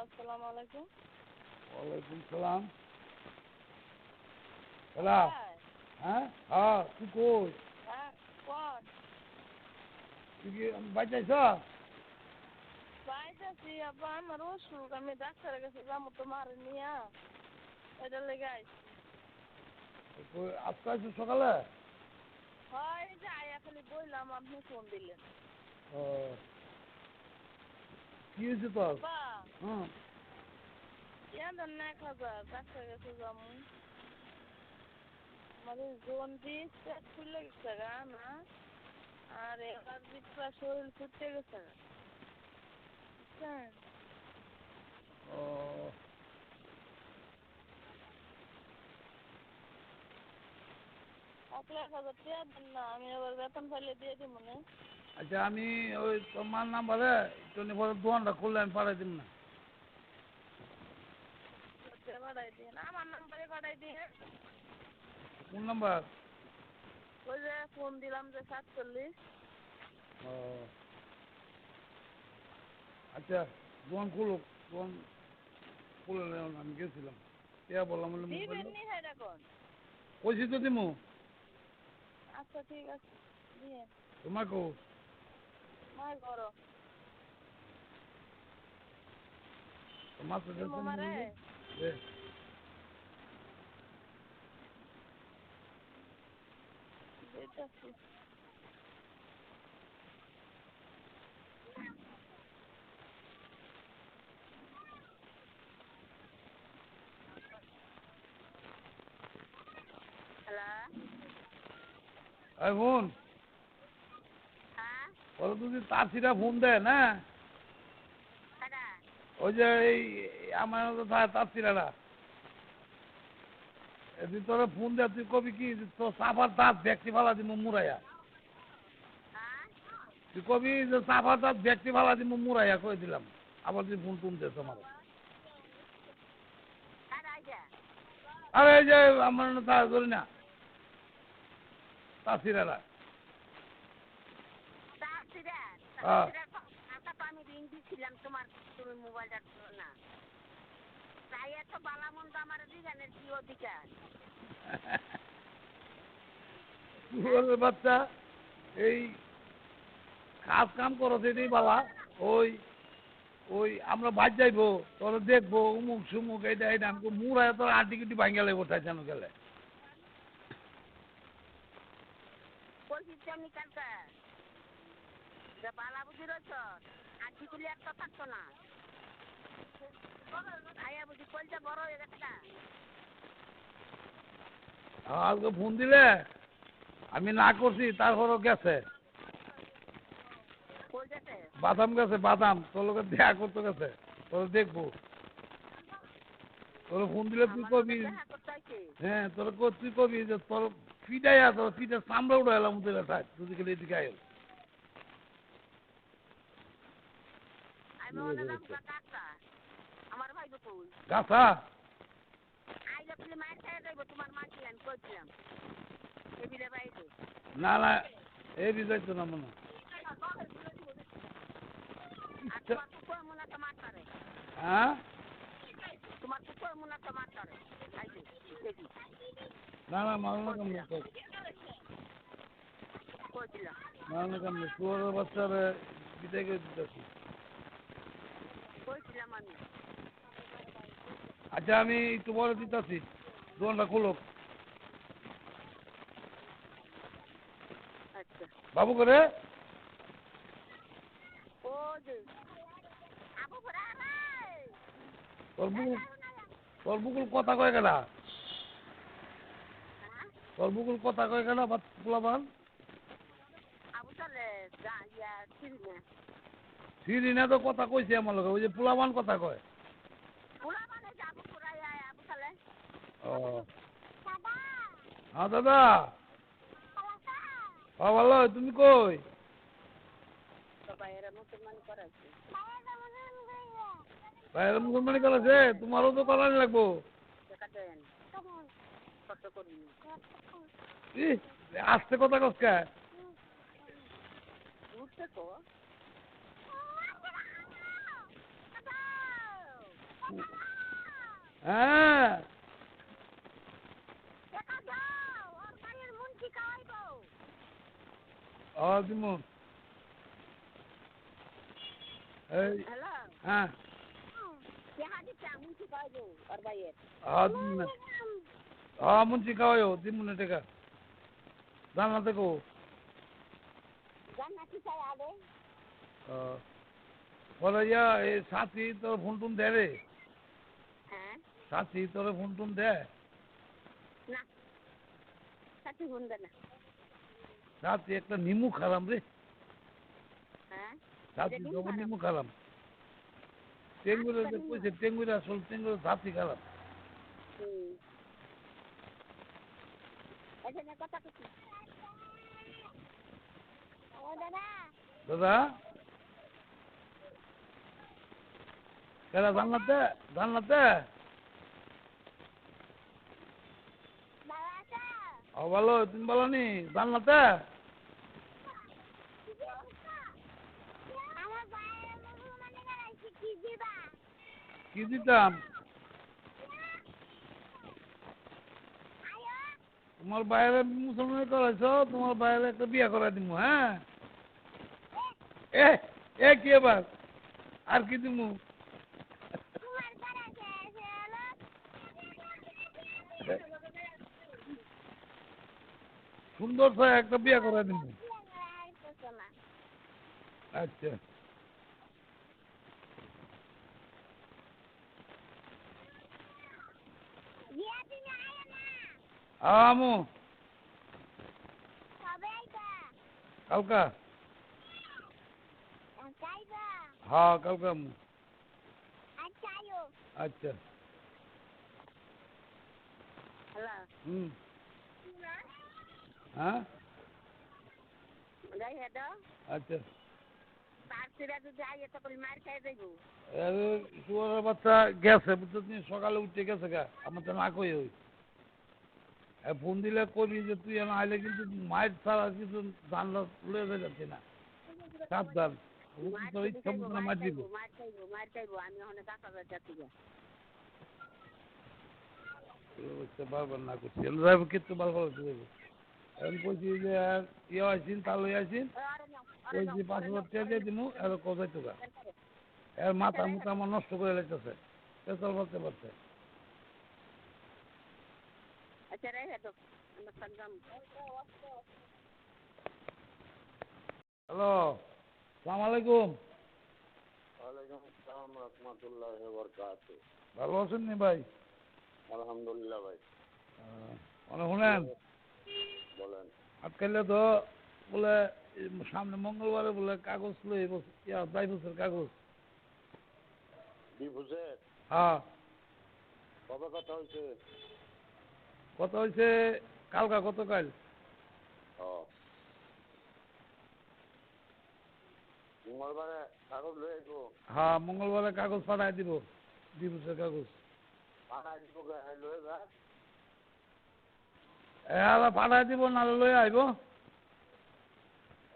আসসালামু আলাইকুম। ওয়ালাইকুম সালাম। হ্যালো। হ্যাঁ। হ্যাঁ? তুই কই? হ্যাঁ কোন? তুই কি আব্বা আমার অসুখ। আমি ডাক্তারের কাছে যাব তোমার নিয়া। এটা লেগে আইছি। আজকে আইছো সকালে? হয় যে আয়া খালি বললাম আপনি ফোন দিলেন। ও কি হয়েছে তোর বা হুম ইয়া দেন না এক হাজার ডাক্তারের কাছে যাব আমাদের জন্ডিস পেট ফুলে গেছে গা না আর এবার দিকটা শরীর ফুটতে গেছে গা বুঝছেন ও এক হাজার টাকা দেন না আমি আবার বেতন পাইলে দিয়ে দিব না আচ্ছা আমি ওই তোমার নাম্বারে টোয়েন্টি ফোর দোকানটা খুললে আমি পাঠাই দিব না। পাঠাই দিন। আমার নাম্বারে পাঠাই দিন। কোন নাম্বার? ওই যে ফোন দিলাম যে সাতচল্লিশ। ও। আচ্ছা দোকান খুলুক দোকান খুলে আমি গেছিলাম। কে বললাম বলে কইছি তো দিমু। আচ্ছা ঠিক আছে দিয়ে করো তোমার সাথে দিমু মারে দে দিতেছি হ্যালো? এই বোন। হ্যাঁ ওরা যদি তাঁতিরা ফোন দেয় না? ওই যে এই আমার তাঁতিরারা যদি তোরা ফোন দেয় তুই কবি কি? তোর সাফার দাঁত ব্যক্তি ফালা দিব মুরাইয়া হ্যাঁ। তুই কবি যে সাফার দাঁত ব্যক্তি ফালা দিব মুরাইয়া কই দিলাম। আবার তুই ফোন টুন দে তোমার। আরে এই যে আমার তা করি না। তাঁতিরারা হ্যাঁ। আচ্ছা আমি রিং দিছিলাম তোমার তুমি মোবাইলটা ধরো না। তাই এত আমার দিগানের কি অধিকার। শুয়োরের বাচ্চা? এই কাজ কাম করো সেটাই বালা ওই ওই আমরা বাদ যাইবো তোরা দেখব উমুক সুমুক এইটা এইটা আমি মুড়ায় তোর আটি কিটি ভাঙ্গা লাগবো তাই জানো গেলে। বলছি আমি কালকে বালা বুঝি রয়েছ গুলি একটা থাকতো না। আয়া বুঝি কলটা বড় হয়ে গেছে আজকে ফোন দিলে আমি না করছি তারপরও গেছে। বাদাম গেছে বাদাম। তোর লোকে দেখা করতে গেছে তোর দেখব। তোর ফোন দিলে তুই কবি। হ্যাঁ তোর তুই কবি যে তোর ফিটাইয়া তোর ফিটে চামড়া উঠে এলাম তুই তুই এদিকে আয়। আমি নাম কাকা আমার ভাই কই? গাছা আইলে তুমি মার খাই যাইব তোমার মা কি আমি কইছিলাম এবিলে বাইরে। না না এই বিষয় তো না মনে তোমার কুকুর মুনা তো মারতারে হ্যাঁ? তোমার কুকুর মুনা তো মারতারে আইছে দেখি। না না মারণা কাম না কইছিলাম। মারণা কাম শুয়ারের বাচ্চারে বিদায় করে দিতেছি। কইছিলাম আমি আচ্ছা আমি একটু পরে দিতেছি। দোকানটা খুলো আচ্ছা। বাবু করে? তোর বুকুল তোর বুকুল কথা কয় কেনা? হ্যাঁ? তোর বুকুল কথা কয় কেনা বা পোলাবান আবু তাহলে যা ইয়া চিনি না। সিরিনা তো কথা কইছে আমার লগে ওই যে পোলাবান কথা কয়। পুরা মানে যে আবু পুরা ইয়া আবু তাহলে ও দাদা। হ্যাঁ দাদা হ্যাঁ ভালো তুমি কই? মুসলমান বাইরে মুসলমানি করেছে। তোমারও তো করানি লাগবো। আস্তে কথা কসকা উঠতে তো হ্যাঁ। দিমু। এই হ্যাঁ। টাকা মুন্সি খাওয়াইও দিমু না টাকা। জানা দেখো। বলে ইয়া এই সাথী তোর ফোন টোন দে রে। হ্যাঁ সাথী তোর ফোন টোন দে না। সাথে শুনবে না। সাথী একটা নিমু খারাম রে। হ্যাঁ? সাথী এটা নিমু খারাম টেঙ্গুরে যে কইছে টেঙ্গুরে আসল টেঙ্গুরে সাথী দাদা। দাদা? কেরা জান্নাতে? জান্নাতে বাবা আছে ভালো, তুমি ভালো নি? কি দিবা দিতাম? তোমার বাইরে মুসলমান করাইছো তোমার বাইরে একটা বিয়া করাই দিমু হ্যাঁ? এ এ কি এবার? আর কি দিমু তোমার কাছে এসে হলো সুন্দর ছয় একটা বিয়া আচ্ছা বিয়া দিনে না আমু। কালকা? হ্যাঁ কালকা আমু। আচ্ছা। আচ্ছা হ্যালো হুম। হ্যাঁ? যাই হেডো আচ্ছা। বাচ্চা গেছে বুঝছ তুমি সকালে উঠে গেছে গা আমার তো না কই ওই ফোন দিলে কবি যে তুই এখন আইলে কিন্তু মায়ের ছাড়া কিছু জানলা লয়ে যাচ্ছি না। সাবধান। মার না দিব পারবেন না করছি। কিন্তু ভালো ভালো এখন কইছি যে ইয়ে আইসিন তা লই আইসিন কইছি পাঁচ হাজার টাকা দিয়ে দিমু আর কোথায় তো এর মাথা মুথা আমার নষ্ট করে লেগেছে পেছল বলতে পারছে আচ্ছা রে হ্যালো সালাম আলাইকুম। ওয়ালাইকুম আসসালাম রহমতুল্লাহ বরকাত ভালো আছেন নি ভাই? আলহামদুলিল্লাহ ভাই। মানে শুনেন? বলেন। আজকালে তো বলে সামনে মঙ্গলবারে বলে কাগজ লই বস- ইয়া ডাইভোর্সের কাগজ। ডিভোর্সের? হ্যাঁ। কবে কথা হয়েছে? কত হয়েছে কালকা কত কাল ও। মঙ্গলবারে কাগজ লয়ে আসব হ্যাঁ মঙ্গলবারে কাগজ পাঠাই দিব ডিভোর্সের কাগজ। পাঠাই দিব লয়ে যা। এরা পাঠাই দিব নাহলে লই আইব।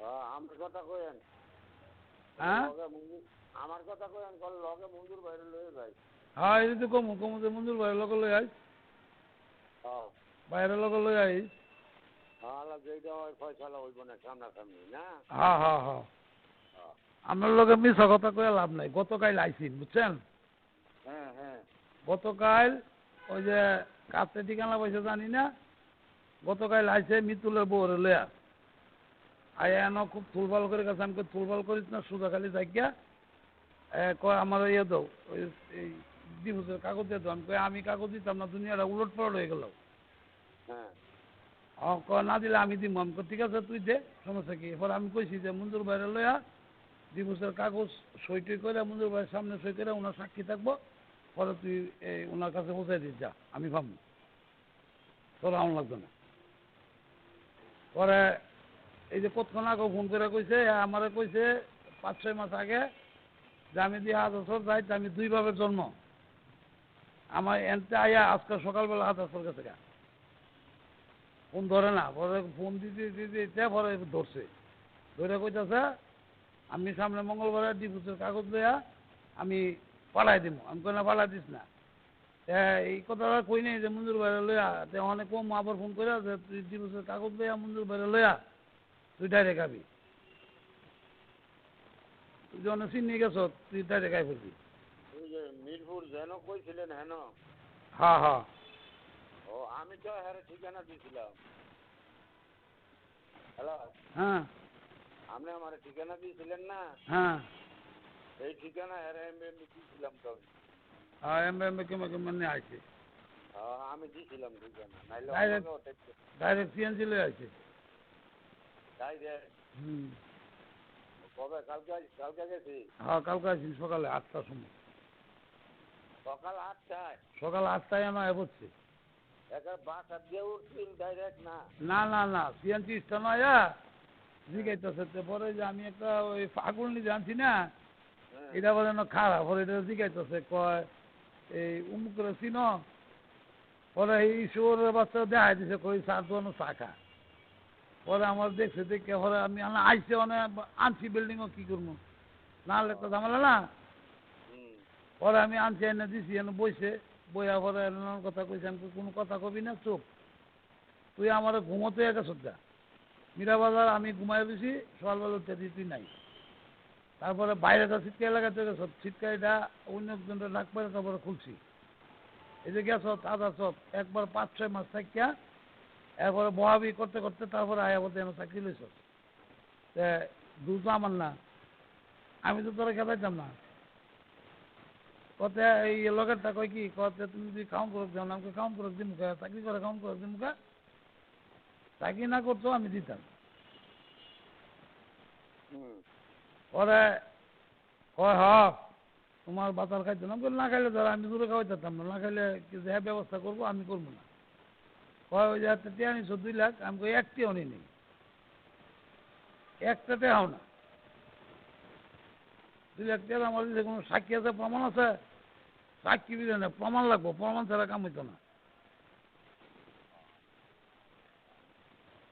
হ্যাঁ, আমার কথা কয়েন হ্যাঁ? আমার কথা কয়েন কল লগে মঞ্জুর বাইরে লয়ে যাই। হ্যাঁ এই যদি কমু কমু যে মঞ্জুর ভাইয়ের লগে লই আইস হ্যাঁ। বাইরের লগে আল্লাহ যেইটা হয় ফয়সালা হইব না সামনাসামনি না? হ্যাঁ হ্যাঁ। লগে মিশা কথা কয়ে লাভ নাই। গতকাল আইসিন বুঝছেন? হ্যাঁ হ্যাঁ। গতকাল ওই যে কাছে ঠিকানা পয়সা জানি না গতকাল আইসে মিতুলের বউরে লয়া আয়া এন খুব তুলবাল করে গেছে আমি কই, তুলবাল করিস না সোজা খালি জায়গা এ কয় আমার ইয়ে দাও ওই ডিভোর্সের কাগজ দিয়ে দাও। আমি কই আমি কাগজ দিতাম না দুনিয়াটা উলট পালট হয়ে গেল। হ্যাঁ। কয় না দিলে আমি দিব আমি ঠিক আছে তুই দে সমস্যা কি? এরপর আমি কইছি যে মঞ্জুর বাইরে লয়া ডিভোর্সের কাগজ সই টই করে মঞ্জুর ভাইয়ের সামনে সই করে ওনার সাক্ষী থাকব। পরে তুই এই ওনার কাছে পৌঁছাই দিস যা আমি ভাববো। তোর আমার লাগবে না। পরে এই যে কতক্ষণ আগে ফোন করে কইছে, আমারে কইছে, পাঁচ ছয় মাস আগে যে আমি দিয়ে হাত বছর যাই আমি দুই বাপের জন্ম। আমার এনতে আয়া আজকে সকালবেলা হাত আসর কাছে গা। ফোন ধরে না, পরে ফোন দিতে দিতে দিতে পরে ধরছে। ধরে কইতাছে, আমি সামনে মঙ্গলবারে ডিভোর্সের কাগজ লইয়া আমি পালাই দিব আমি কোনো পালাই দিস না। এই কথাটা কই নাই যে মঞ্জুর বাইরে লইয়া তে অনেক কম আবার ফোন করে যে তুই দিবসের কাগজ লইয়া মঞ্জুর বাইরে লইয়া তুই ডাইরেক্ট আবি। তুই যখন চিনি গেছ তুই ডাইরেক্ট আই ফেলবি। যে মিরপুর যেন কইছিলেন হেন? হ্যাঁ হ্যাঁ। ও আমি তো হ্যাঁ ঠিকানা দিয়েছিলাম হ্যালো? হ্যাঁ। আপনি আমার ঠিকানা দিয়েছিলেন না? হ্যাঁ। এই ঠিকানা হ্যাঁ দিয়েছিলাম তো। আমি। হ্যাঁ কেমন কেমন নিয়ে আমি নাইলে ডাইরেক্ট সিএনজি লয়ে হুম। কবে? কালকে কালকে গেছি? হ্যাঁ কালকে সকালে আটটার সময়। সকাল আটটায়? সকাল আটটায় আমার ডাইরেক্ট না? না না না সিএনজি জিগাইতেছে তো পরে যে আমি একটা ওই ফাগুল নিজে আনছি না হ্যাঁ। এটা বলে খারাপ পরে এটা জিগাইতেছে কয় এই উমুক চিন পরে এই শুয়োরের বাচ্চা দেখাই দিছে কই সার দোয়ানো শাখা পরে আমার দেখছে দেখে পরে আমি আইসে অনেক আনছি বিল্ডিংও কি করব? না হলে একটা ঝামেলা না। পরে আমি আনছি এনে দিছি এনে বইছে। বইয়া পরে নানান কথা কইছে আমি কোনো কথা কবি না চুপ। তুই আমার ঘুমোতে একা সজ্জা মীরাবাজার আমি ঘুমাই দিছি সকালবেলা দিই তুই নাই। তারপরে বাইরে তো ছিটকা লাগাতে গেছ ছিটকাইটা অন্য একজনের ডাক পারে তারপরে খুলছি। এই যে গেছ, তাজা সব, একবার পাঁচ ছয় মাস থাকিয়া এরপরে বহাবি করতে করতে তারপরে আয়া বলতে এনে চাকরি লইছ। তো আমার না। আমি তো তোরা খেতাইতাম না। কতে এই লগেরটা কয় কি, কতে তুমি যদি কাউন্ট করে দাও না আমাকে কাউন্ট করে দিমুখা চাকরি করে কাউন্ট করে দিমুখা চাকরি না করতো আমি দিতাম। হুম। পরে কয় হ তোমার বাতার খাইতে না। না খাইলে ধর আমি দূরে খাওয়াইতাম না। না খাইলে কি যে ব্যবস্থা করব আমি করব না। কয় ওই যে একটা টিয়া নিছো দুই লাখ আমি কই একটি অনি নেই। একটাতে টেহাও না। দুই লাখ টাকা আমার দিছে কোনো সাক্ষী আছে প্রমাণ আছে? সাক্ষী দিলে না প্রমাণ লাগবো প্রমাণ ছাড়া কাম হইতো না।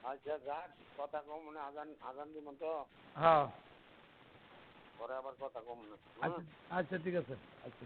আচ্ছা যাক কথা কম মানে আজান আজান দিব তো। হ্যাঁ। পরে আবার কথা কম আচ্ছা আচ্ছা ঠিক আছে। আচ্ছা।